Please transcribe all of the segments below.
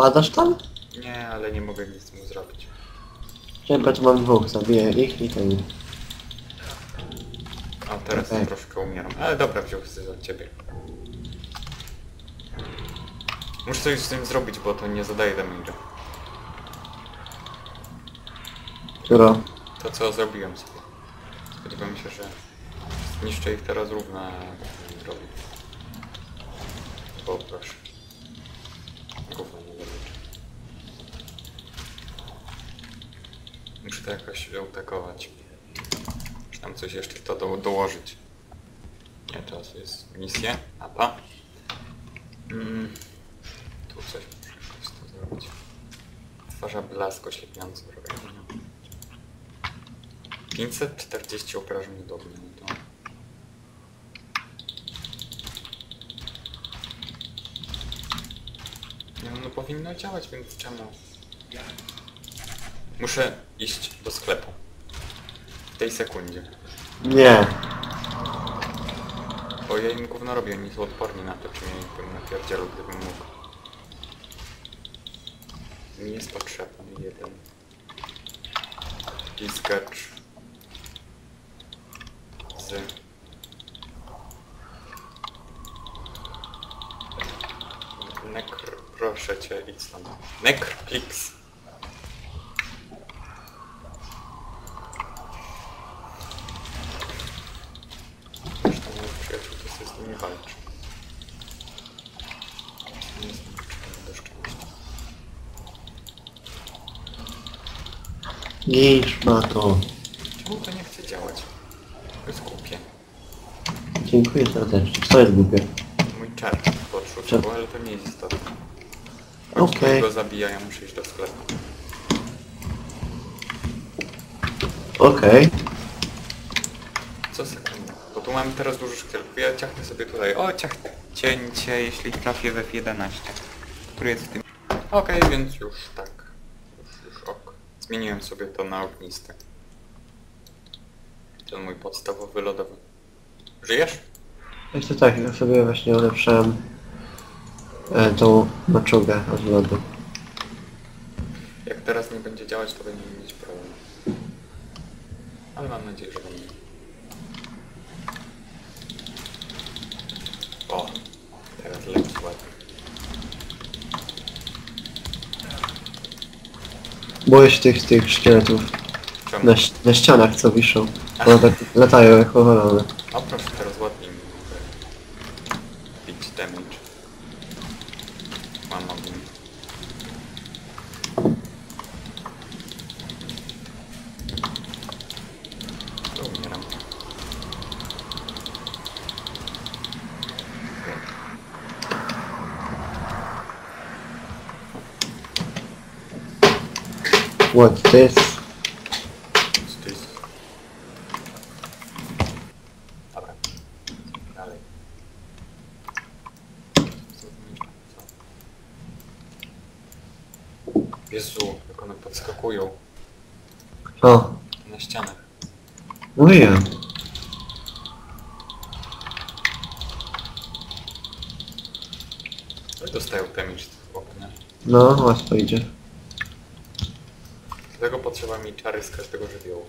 Padasz tam? Nie, ale nie mogę nic mu zrobić. Czekaj, tu mam dwóch, zabiję ich i ten. A teraz Okej. troszkę umieram. Ale dobra, wziął chcę za ciebie. Muszę coś z tym zrobić, bo to nie zadaje damage'a. Któro? To co zrobiłem sobie. Spodziewałem się, że zniszczę ich teraz równo, a zrobię. O proszę. Gówno nie zrobię. Muszę to jakoś atakować. Czy tam coś jeszcze to do, dołożyć. Nie, teraz jest misja. Mapa. Mm. Tu coś muszę jakoś to zrobić. Stwarza blask oślepiający wroga. 540 obrażeń do mnie, no no powinno działać, więc czemu? Muszę iść do sklepu. W tej sekundzie. Nie. Bo ja im gówno robię, oni są odporni na to, czy mnie bym napierdzielał, gdybym mógł. Mi jest potrzebny jeden piskacz z Nekr... Proszę cię, idź stąd. Necrplix. To nimi walczy. Nie potrzebny do szczęścia. Gin, szmato. Czemu to nie chce działać? To jest głupie. Dziękuję serdecznie. Co jest głupie? Mój czar podrzucił, ale to nie jest istotne. Chodź, Okej. go zabija, ja muszę iść do sklepu. Okej. Bo tu mamy teraz dużo szkieletów. Ja ciachnę sobie tutaj. O, ciachnę. Cięcie, jeśli trafię w F11. Który jest w tym... Okej, więc już tak. Już, już ok. Zmieniłem sobie to na ognisty. Ten mój podstawowy lodowy. Żyjesz? Jeszcze tak, ja sobie właśnie ulepszyłem e, tą maczugę od lodu. Jak teraz nie będzie działać, to będziemy mieć problem. Ale mam nadzieję, że będzie. O, teraz leci ładnie. Się tych, tych szkieletów Czemu? na, ś- na ścianach, co wiszą. One tak latają jak powalone. O proszę, teraz ładnie mi mogę bić damage. Mam ogień. To umieram. What this? Co to jest? Dobra. Dalej. Co? Jezu, jak one podskakują O, na ścianach. mówiłem. No dostają damage ogóle, nie? No, łatwo idzie. Czary z każdego żywiołu.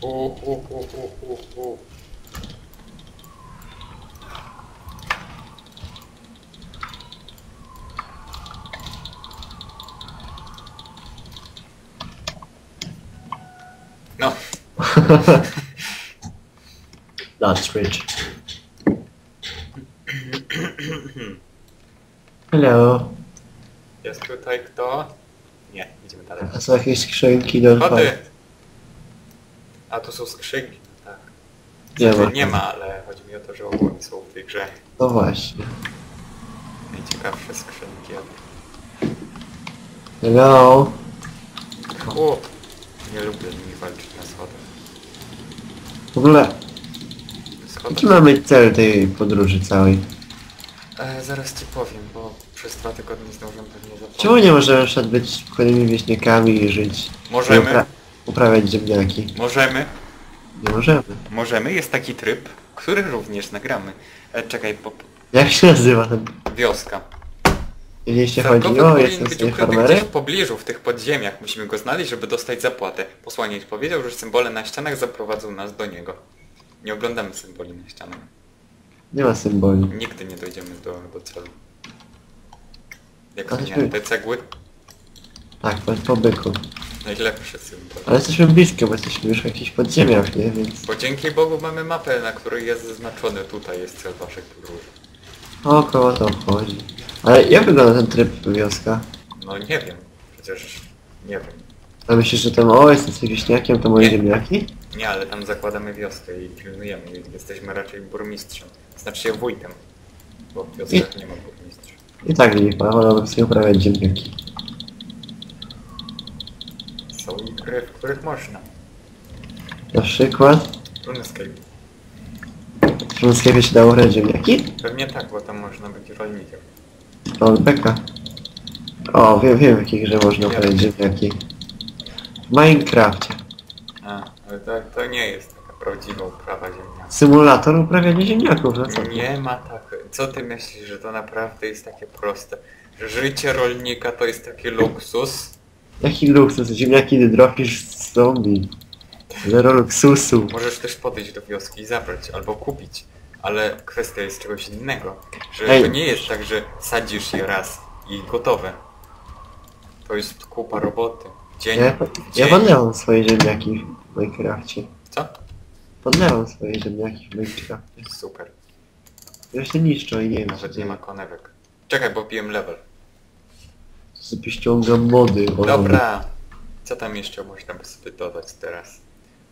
U, u, u, u, u, u. No, That's rich. Hello. jest tutaj kto? Nie, idziemy dalej. A są jakieś skrzynki do Chody! A tu są skrzynki, no tak. Nie Znaczy, ma. nie ma, ale chodzi mi o to, że ogólnie są w tej grze No właśnie. najciekawsze skrzynki. Hello. O! Nie lubię z nimi walczyć na schodach. W ogóle, jaki mamy cel tej podróży całej? E, zaraz ci powiem, bo przez dwa tygodnie zdążę pewnie zapomnieć. Czemu nie możemy przed być spokojnymi wieśniakami i żyć? I Możemy, upra- uprawiać ziemniaki. możemy, Nie możemy. możemy, jest taki tryb, który również nagramy. E, czekaj, po, po- Jak się nazywa ten... wioska. Jeśli chodzi o, powinien jestem być sobie ukryty farmerem? w pobliżu, w tych podziemiach. Musimy go znaleźć, żeby dostać zapłatę. Posłaniec powiedział, że symbole na ścianach zaprowadzą nas do niego. Nie oglądamy symboli na ścianach. Nie ma symboli. Nigdy nie dojdziemy do, do celu. Jak Ale nie, ty- te cegły? Tak, po, po byku. Najlepszy symbol. Ale jesteśmy blisko, bo jesteśmy już w jakichś podziemiach, nie? Więc... Bo dzięki Bogu mamy mapę, na której jest zaznaczony tutaj jest cel waszych podróży. O koło to chodzi. Ale jak wygląda ten tryb wioska? No nie wiem. Przecież nie wiem. A myślisz, że tam o, jestem z wieśniakiem, to moje Nie. ziemniaki? Nie, ale tam zakładamy wioskę i pilnujemy. Jesteśmy raczej burmistrzem. Znaczy się wójtem. Bo w wioskach nie ma burmistrza. I tak nie, wolałbym sobie uprawiać ziemniaki. Są gry, w których można. Na przykład, RuneScape. w Runescape się dało grać ziemniaki? Pewnie tak, bo tam można być rolnikiem. O, beka. O, wiem, wiem w jakiej grze można uprawiać ziemniaki. W Minecrafcie. A, ale to, to nie jest prawdziwa uprawa ziemniaka. Symulator uprawiania ziemniaków, no co? Nie ma tak. Co ty myślisz, że to naprawdę jest takie proste? Że życie rolnika to jest taki luksus? Jaki luksus, ziemniaki nie dropisz z zombie. Zero luksusu. Możesz też podejść do wioski i zabrać, albo kupić. Ale kwestia jest czegoś innego. Że Ej. to nie jest tak, że sadzisz je raz i gotowe. To jest kupa roboty. Dzień, Ja, dzień. ja swoje ziemniaki w Minecrafcie. Co? Podlewam swoje ziemniaki w Minecrafcie. Super. Ja się niszczą i nie wiem Nawet nie ma konewek. Czekaj, bo piłem level. sobie ściągam mody. Dobra. Co tam jeszcze można by sobie dodać teraz?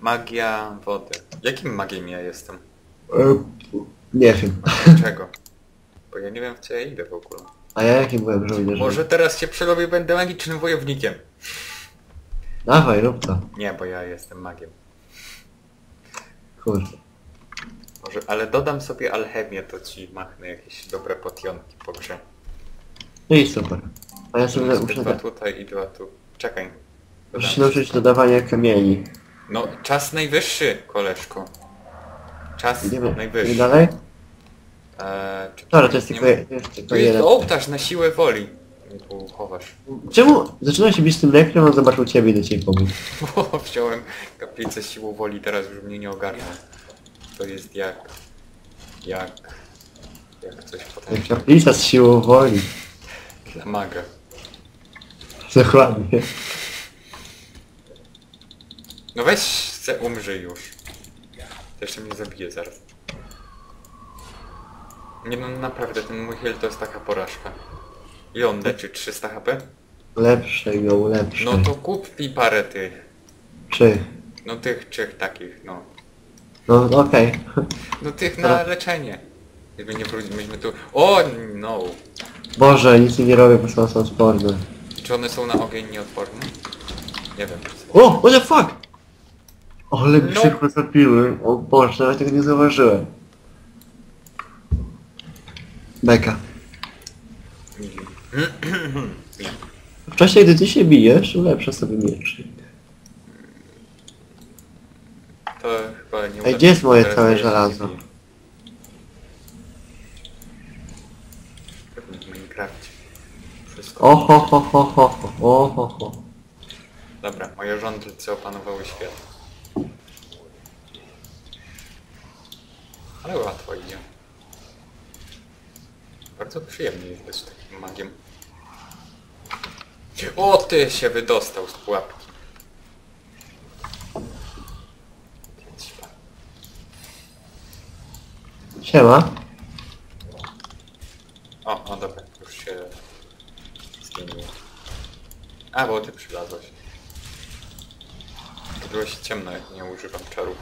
Magia wody. Jakim magiem ja jestem? E, nie wiem. Czego? Bo ja nie wiem w co ja idę w ogóle. A ja jakim byłem żołnierzem? Może teraz się przerobię będę magicznym wojownikiem. Dawaj, rób to. Nie, bo ja jestem magiem. Kurde. Może, ale dodam sobie alchemię, to ci machnę jakieś dobre potionki po grze. No i super. A ja sobie muszę, dwa tutaj i dwa tu. Czekaj. muszę się nauczyć dodawania kamieni. No, czas najwyższy, koleżko. Czas Idziemy, najwyższy. idziemy dalej? Eee, czy Dobra, to jest nie tylko, je- to jest tylko Tu jest jeden. ołtarz na siłę woli. Tu chowasz. Czemu zaczynam się bić z tym lekrem, on zobaczył ciebie i do ciebie pobiegł. Bo wziąłem kaplicę siłą woli, teraz już mnie nie ogarnia. To jest jak... Jak... Jak coś potężnego kaplica z siłą woli. dla maga. Dokładnie. No weź se umrzyj już. Jeszcze mnie zabije zaraz. Nie no naprawdę, ten mój heal to jest taka porażka. I on leczy 300 HP? Lepsze go, lepsze. No to kup mi parę tych. Czy? No tych trzech takich, no. No okej. No tych na leczenie. Gdyby nie wrócić, myśmy tu... O no! Boże, nic nie robię, bo są, są sporne. Czy one są na ogień nieodporne? Nie wiem. O, what the fuck! Ale mi No. szybko zapiły. O Boże, nawet tego nie zauważyłem. Beka. W czasie, gdy ty się bijesz, ulepsza sobie mieczy. To chyba nie Ej, gdzie jest moje teraz całe żelazo? bije. Pewnie w Minecrafcie. Wszystko. O ho ho ho ho ho o ho. Dobra, moje rządlice opanowały świat. Ale łatwo idzie. Bardzo przyjemnie jest być takim magiem. O, ty się wydostał z pułapki. Siema. O, no dobra, już się zmieniło. A, bo ty przylazłeś. Było się ciemno, jak nie używam czarów.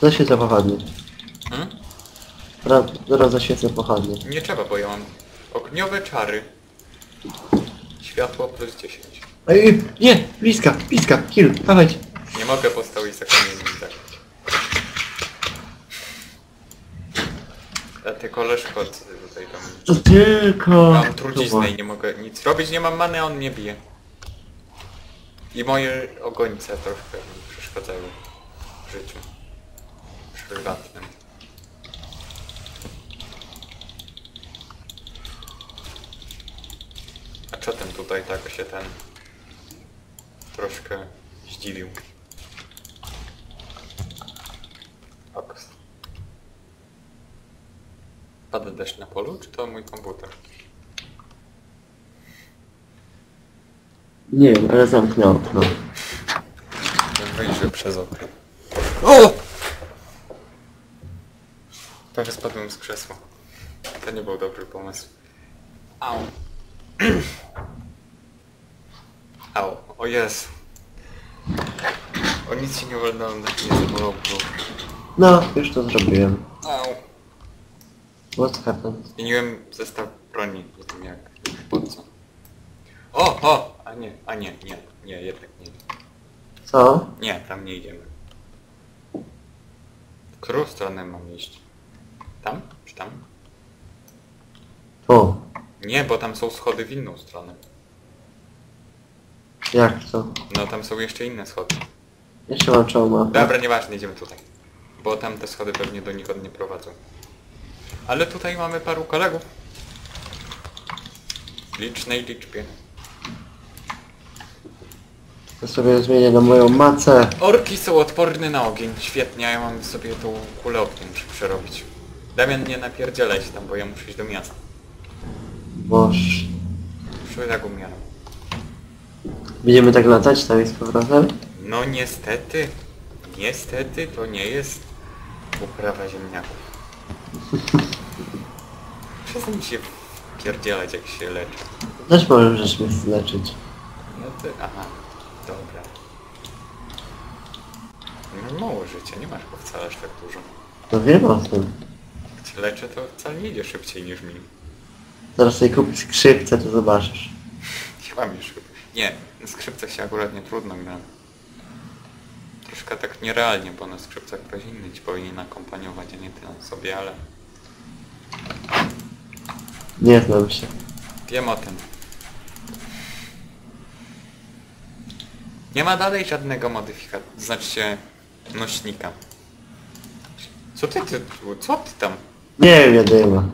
Zaświecę pochodnie. Hmm? Zaraz, zaraz zaświecę pochodnie. Nie trzeba, bo ja mam ogniowe czary. Światło plus 10. Ej, nie, bliska, bliska, kill, dawaj. Nie mogę postawić za kamieniem tak. A ty koleżko, co ty tutaj tam... To tylko... Mam truciznę i nie mogę nic robić, nie mam many, a on mnie bije. I moje ogońce troszkę mi przeszkadzają w życiu. prywatnym. Ten tutaj tak się ten troszkę zdziwił? Oks. Pada deszcz na polu, czy to mój komputer? Nie wiem, ale zamknę okno. Wyjrzę przez okno. O! Prawie spadłem z krzesła. To nie był dobry pomysł. Au. Au. O Jezu. O nic się nie wolno nie zamolał No, już to zrobiłem. Au. What happened? Zmieniłem zestaw broni. Nie wiem jak. Po co. O! O! A nie, a nie, nie. Nie, jednak nie. Co? Nie, tam nie idziemy. W którą stronę mam iść? Tam? Czy tam? Tu. Nie, bo tam są schody w inną stronę. Jak to? No tam są jeszcze inne schody. Jeszcze mam czoło mapę. Dobra, nieważne, idziemy tutaj. Bo tam te schody pewnie donikąd nie prowadzą. Ale tutaj mamy paru kolegów. W licznej liczbie. To sobie zmienię na moją macę. Orki są odporne na ogień. Świetnie, a ja mam sobie tą kulę ogniem muszę przerobić. Damian nie napierdzielaj się tam, bo ja muszę iść do miasta. Boż. Tak umieram. Będziemy tak latać tam i z powrotem? No niestety, niestety to nie jest uprawa ziemniaków. Przestań się pierdzielać jak się leczy. Też możesz mnie zleczyć. No ty, aha, dobra. No mało życia, nie masz go wcale aż tak dużo. No wiem o tym. Jak cię leczę, to wcale nie idzie szybciej niż mi. Zaraz sobie kupić skrzypce, to zobaczysz. Chyba mi szybko. Nie, na skrzypcach się akurat nie trudno gra. Troszkę tak nierealnie, bo na skrzypcach ktoś inny ci powinien akompaniować, a nie ty nam sobie, ale Nie znam się. wiem o tym. Nie ma dalej żadnego modyfikacji, znaczy nośnika. Co ty, ty, co ty tam? Nie wiem, jedyma.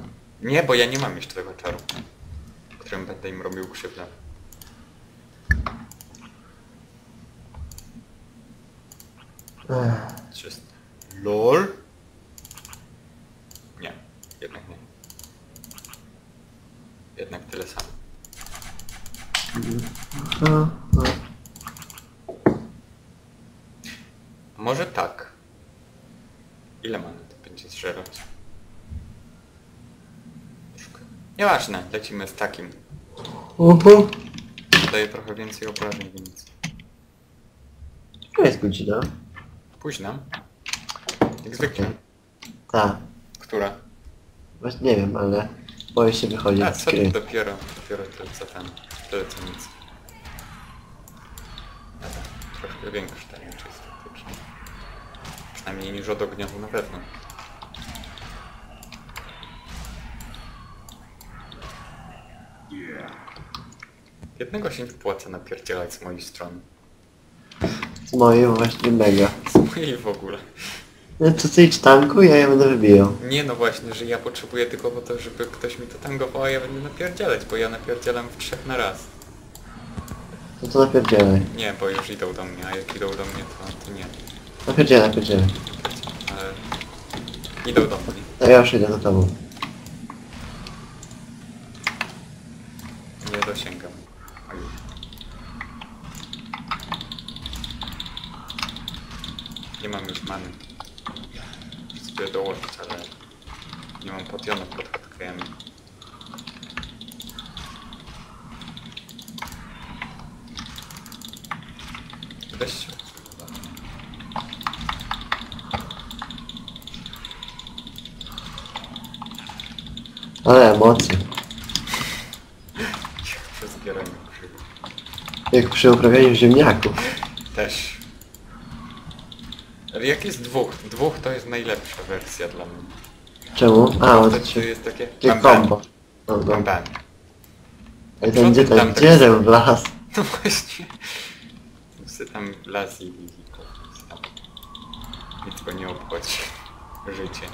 Nie, bo ja nie mam jeszcze tego czaru, którym będę im robił krzywdę. Czyst. LOL? Nie, jednak nie. Jednak tyle samo. Może tak. Ile mamy to będzie zżerać? Troszkę. Nieważne, lecimy z takim. Uhu. Daje trochę więcej obrażeń, więc... To jest godzina. Późno. Jak zwykle. Tak. Która? Właśnie nie wiem, ale boję się wychodzić A, z co ty gry. dopiero, dopiero tyle co ten, tyle co nic. Dobra, troszkę większy ten miecz jest faktycznie. Przynajmniej niż od ogniowu na pewno. Jednego się nie wpłaca napierdzielać z mojej strony. Z mojej właśnie mega. Z mojej w ogóle. No to ty idź tanku, ja je będę wybijał. Nie no właśnie, że ja potrzebuję tylko po to, żeby ktoś mi to tangował, a ja będę napierdzielać, bo ja napierdzielam w trzech na raz. No to napierdzielaj. Nie, bo już idą do mnie, a jak idą do mnie, to, to nie. Napierdzielaj, napierdzielaj. Ale idą do mnie. No ja już idę za tobą. Nie dosięgam. A już. Nie mam już many. Muszę sobie dołożyć, ale nie mam potionów pod hardkeyami. Weź się. Ale emocje. Przy zbieraniu grzybów. Jak przy uprawianiu ziemniaków. Też. Ale jak jest dwóch? Dwóch to jest najlepsza wersja dla mnie. Czemu? A, bo to Wtedy jest takie... Bam, bam, combo. No, bam, no. Co ten ty gdzie tam ten tak dzielem w las. No właśnie. Psy tam las i. Nic go nie obchodzi. życie.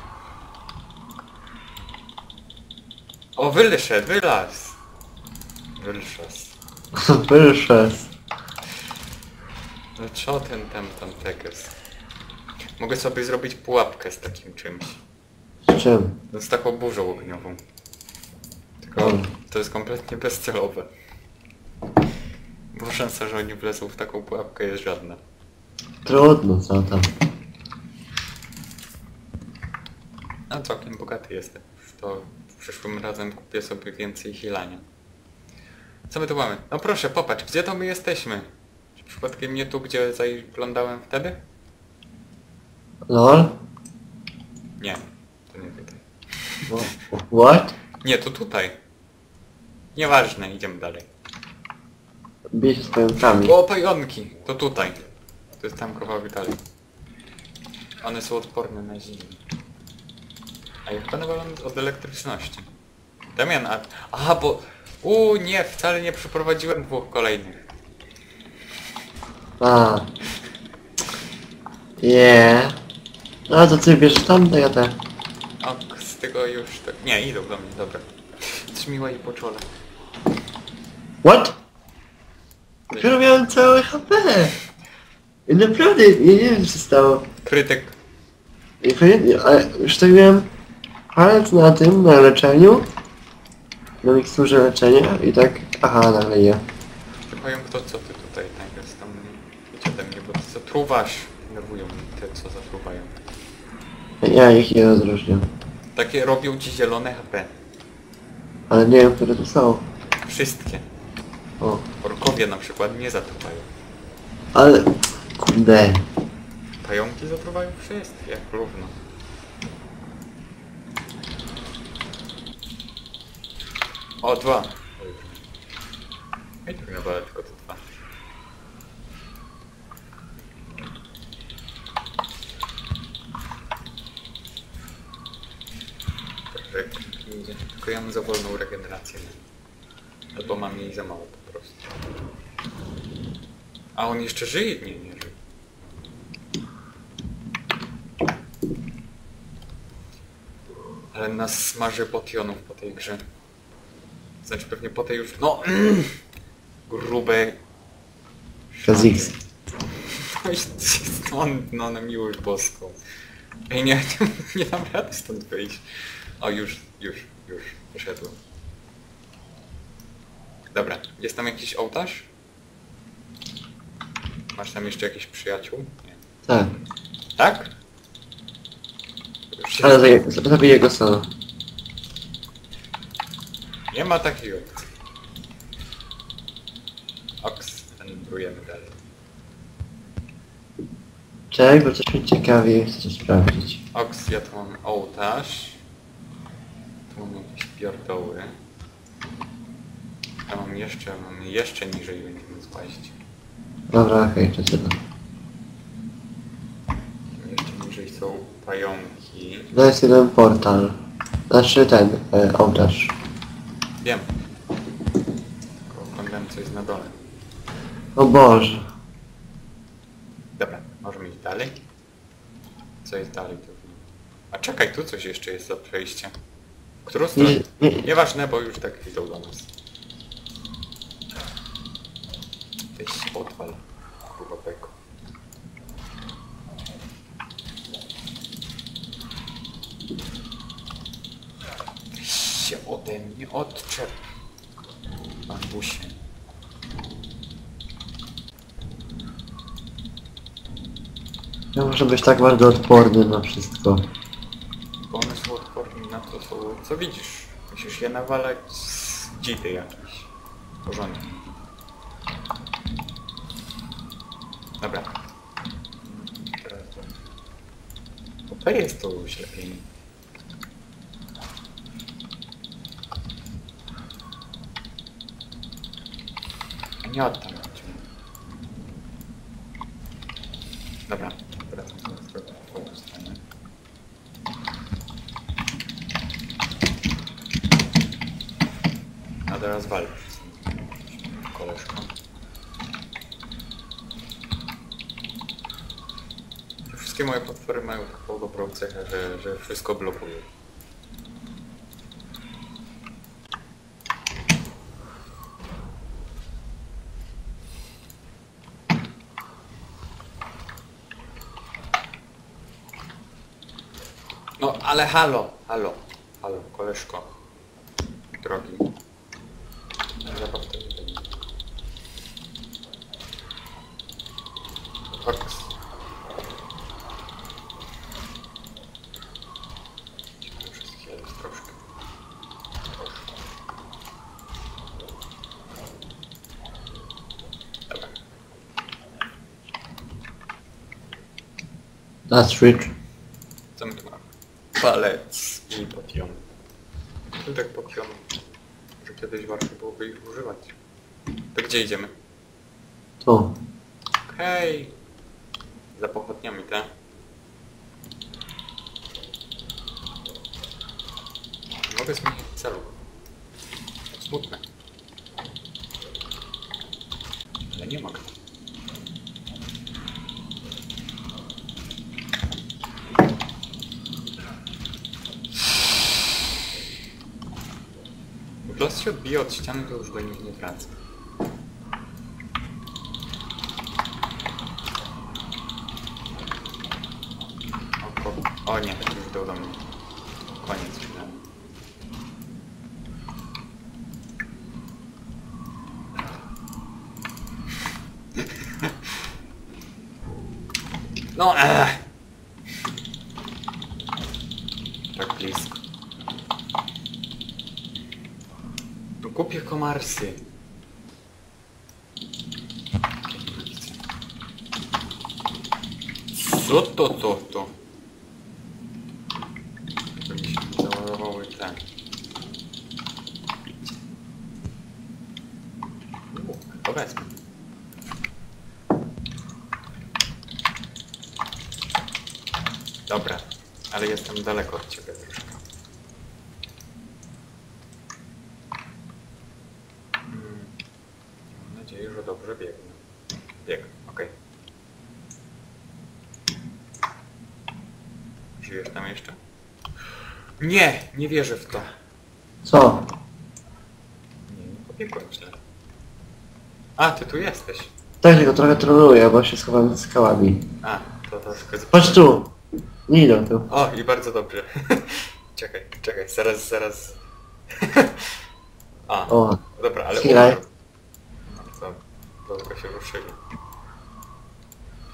O, wyszedł, wylaz. Wylszas. Wyszedł. No co ten tam tam tekst? Mogę sobie zrobić pułapkę z takim czymś. Z czym? No z taką burzą ogniową. Tylko to jest kompletnie bezcelowe. Bo szansa, że oni wlecą w taką pułapkę jest żadna. Trudno, co tam. A całkiem bogaty jestem. To przyszłym razem kupię sobie więcej hilania. Co my tu mamy? No proszę, popatrz, gdzie to my jesteśmy? Przypadkiem nie tu, gdzie zaglądałem wtedy? LOL? Nie, to nie tutaj. What? Nie, to tutaj. Nieważne, idziemy dalej. Bij się z pająkami. O, pająki! To tutaj. To jest tam kawałek dalej. One są odporne na zimę. A ja chyba nawalam od elektryczności. Damian, a... Aha, bo... U nie, wcale nie przeprowadziłem dwóch kolejnych. A. Yeah. No to ty bierzesz tam, to ja te. O, z tego już tak... Nie, idą do mnie, dobra. Trzmiła i po czole. What? Dopiero miałem całe HP. I naprawdę, ja nie wiem co się stało. Krytyk. I pamiętam, ale już tak miałem palec na tym, na leczeniu. Na miksturze leczenia i tak, aha, nagle ja. Powiem kto co ty tutaj tak jest tam... Idź ode mnie, bo ty zatruwasz. Nerwują mnie te, co zatruwają. Ja ich nie rozróżniam. Takie robią ci zielone HP. Ale nie wiem, które to są. Wszystkie. O. Orkowie na przykład nie zatruwają. Ale, kurde. Pająki zatruwają wszystkie, jak równo. O, dwa. I tak naprawdę tylko te Dobrze, idzie. Tylko ja mam za wolną regenerację. Albo mam jej za mało po prostu. A on jeszcze żyje? Nie, nie żyje. Ale nas smaży potionów po tej grze. Znaczy pewnie po tej już... No! Mm, grube... Kazix. Weź stąd, no na miłość boską. Ej, nie, nie, nie dam rady stąd wyjść. O, już, już, już, wyszedłem. Dobra, jest tam jakiś ołtarz? Masz tam jeszcze jakichś przyjaciół? Nie. Tak. Tak? Już się Ale zabiję, zabiję go sama. Nie ma takiej opcji. Oks, wędrujemy dalej. Czekaj, bo coś mnie ciekawi, chcę sprawdzić. Oks, ja tu mam ołtarz. Tu mam jakieś pierdoły. Ja mam jeszcze, mam jeszcze niżej będziemy złazić. Dobra, okej, to tyle. Jeszcze niżej są pająki. To jest jeden portal. Znaczy ten, e, ołtarz. Wiem. Tylko oglądam co jest na dole. O Boże. Dobra, możemy iść dalej. Co jest dalej? To... A czekaj, tu coś jeszcze jest za przejście. Którą stronę? Nie, nie, Nieważne, bo już tak idą do nas. Weź się odwal, kurwa beko. Weź się ode mnie odczep. Bambusie. ja muszę być tak bardzo odporny na wszystko. Bo one są odporne na to, co, widzisz. Musisz je nawalać z dzidy jakieś. Porządnie. Dobra. Bo to jest to uślepienie. A Nie oddam. Dobra, wracam teraz trochę w twoją stronę. A teraz walcz z tym koleżką. Już Wszystkie moje potwory mają taką dobrą cechę, że, że wszystko blokują. No ale halo, halo, halo, koleżko. Drogi. Zabaw to nie będzie. Fox. To wszystkich jest troszkę. Troszkę. Dobra. That's rich. Co my tu mamy? Palec i potion. Tu tak potion, że kiedyś warto byłoby ich używać. To gdzie idziemy? Tu. Okej. Za pochodniami, tak? Mogę zmienić celu. Smutne. Ale nie mogę. Jak los się odbije od ściany, to już do nich nie wraca. O, o, o nie, już do domu. Koniec finału. No, eh. Tak blisko. No głupie komarsy. Co to, to, to? To mi się załadowały ten. U, To wezmę. Dobra, ale jestem daleko od ciebie troszkę. Mm, Mam nadzieję, że dobrze biegnę. Biegnę, okej. Żyjesz tam jeszcze? Nie, nie wierzę w to. Co? Nie, nie pobiegłem. A, ty tu jesteś. Tak, tylko trochę troluję, bo się schowałem za skałami. A, to troszkę... Chodź tu! Nie idą tu. O, i bardzo dobrze. czekaj, czekaj, zaraz, zaraz... A, O, dobra, ale chwilę. umarł. No to, to tylko się ruszyli.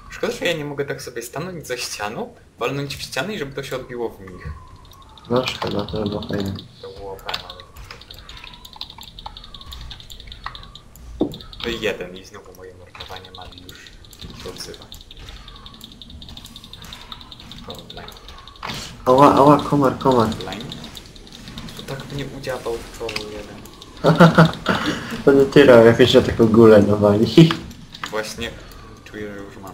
Szkoda, że ja nie mogę tak sobie stanąć za ścianą, walnąć w ścianę i żeby to się odbiło w nich. No szkoda, to by było fajne. To było fajne. No i jeden i znowu moje mordowanie mali już się odzywa. Online. Ała, ała, komar, komar. Online? To tak by nie udziałał w czoło jeden. to nie tyle, jak jeszcze taką gulę dawali. Właśnie czuję, że już mam.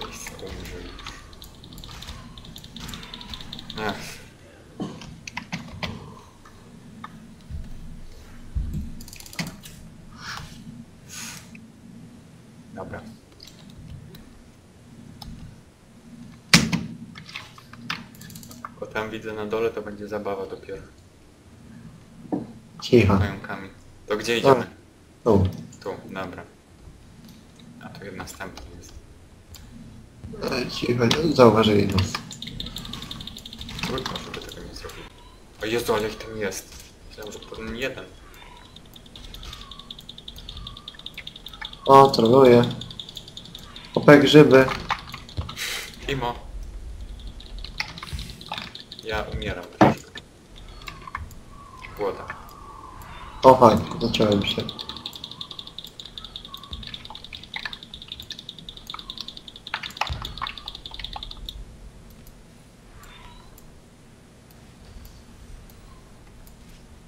Weź se umrzyj już. Ech. Dobra. Bo tam widzę na dole, to będzie zabawa dopiero. Cicho. Pająkami. To gdzie idziemy? Tu. Tu, dobra. A to jedna następna jest. E, Cicho, nie zauważyli nas. Trudno, żeby tego nie zrobić. O Jezu, ale ich tam jest. Myślałem, że powinien jeden. O, troluję. Opę grzyby. Imo. Ja umieram. Głoda. O, chodź, zacząłem się.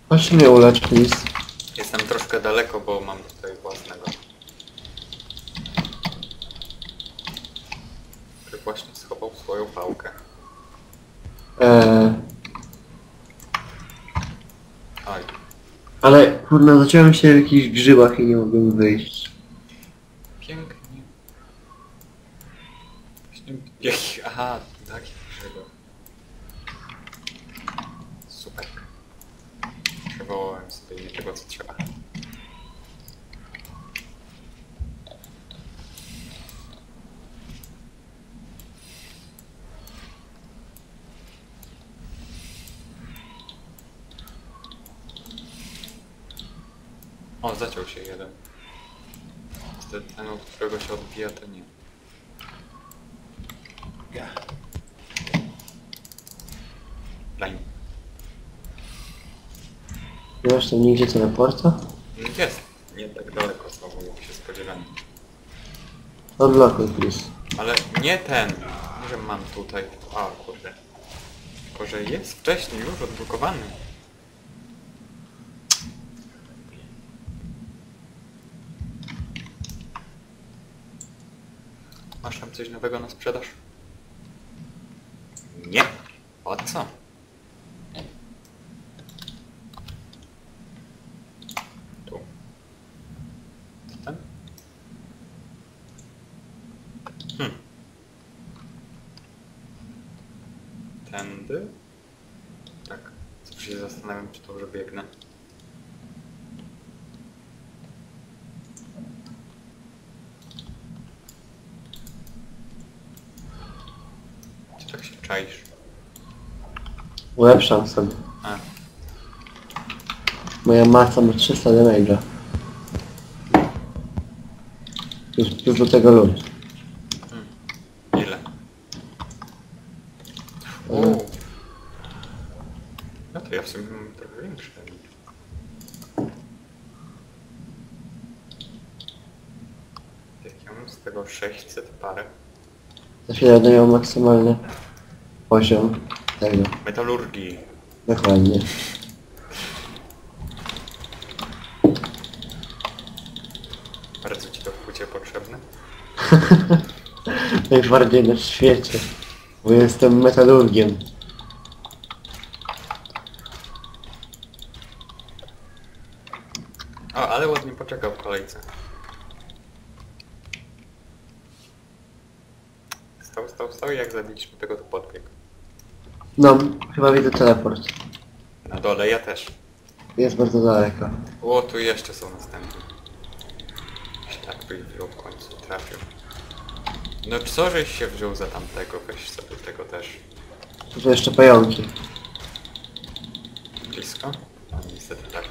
Chodź mnie ulecz, please. Jestem troszkę daleko, bo mam tutaj własnego. Który właśnie schował swoją pałkę. Oj. ale kurna, zacząłem się w jakichś grzybach i nie mogłem wyjść. Pięknie. Jaki, aha, taki grzybo. Super. Przywołałem sobie nie tego co trzeba. O, zaciął się jeden. Niestety ten, od którego się odbija, to nie. Lime. Nie masz tam nigdzie teleporta? Jest. Nie tak daleko znowu, jak się spodziewałem. Odblokuj, please. Ale nie ten, że mam tutaj. A kurde. Tylko, że jest wcześniej już odblokowany. Masz tam coś nowego na sprzedaż? Nie. O co? Tu. Tam? Hmm. Tędy? Tak. Zawsze się zastanawiam, czy dobrze biegnę. Czy tak się czaisz? Ulepszam sobie. A, Moja masa ma 300 damage'a. Już, do tego luz. ile? O. No to ja w sumie mam trochę większy. Jak ja mam z tego 600 parę? Za chwilę będę miał maksymalny poziom tego. Metalurgii. Dokładnie. Bardzo ci to w płycie potrzebne. Najbardziej na świecie. Bo jestem metalurgiem. O, ale ładnie poczekał w kolejce. Stał, stał, stał i jak zabiliśmy tego to. No, chyba widzę teleport. Na dole ja też. Jest bardzo daleko. O, tu jeszcze są następne. Tak by wziął w końcu, trafił. No co żeś się wziął za tamtego? Weź sobie tego też. Tu są jeszcze pająki. Blisko? No niestety tak.